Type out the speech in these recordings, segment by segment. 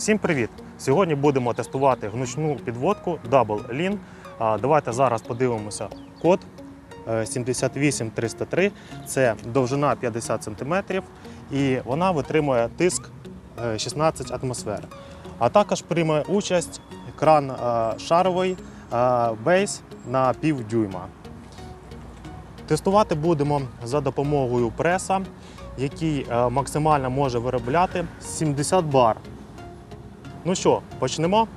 Всім привіт! Сьогодні будемо тестувати гнучну підводку Double Lean. Давайте зараз подивимося код е, 78303. Це довжина 50 см і вона витримує тиск е, 16 атмосфер. А також приймає участь кран е, шаровий е, бейс на пів дюйма. Тестувати будемо за допомогою преса, який е, максимально може виробляти 70 бар. Ну що, почнемо?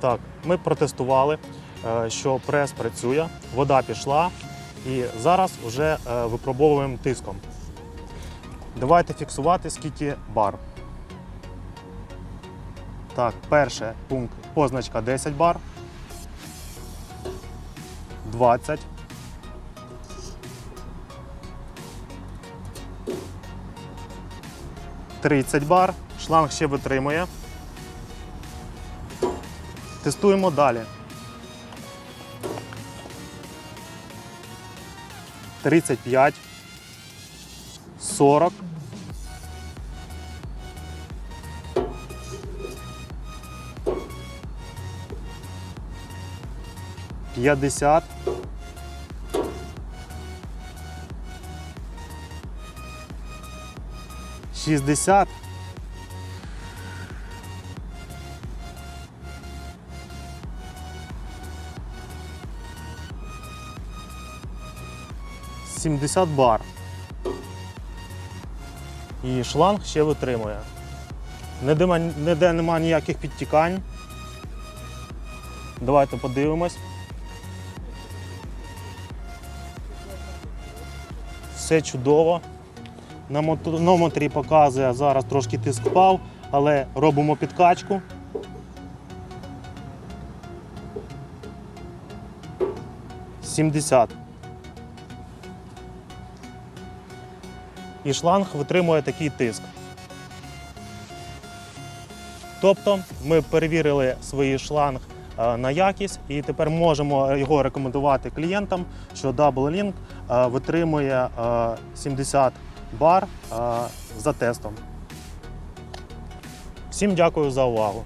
Так, ми протестували, е, що прес працює, вода пішла і зараз вже е, випробовуємо тиском. Давайте фіксувати, скільки бар. Так, перший пункт позначка 10 бар. 20. Тридцять бар. Шланг ще витримує. Тестуємо далі. 35. 40. 50. 60. 70 бар. І шланг ще витримує. Ніде нема ніяких підтікань. Давайте подивимось. Все чудово. На монометрі показує зараз трошки тиск впав, але робимо підкачку. Сімдесят. І шланг витримує такий тиск. Тобто ми перевірили свій шланг е, на якість і тепер можемо його рекомендувати клієнтам, що Double Link е, витримує е, 70 бар за тестом. Всім дякую за увагу.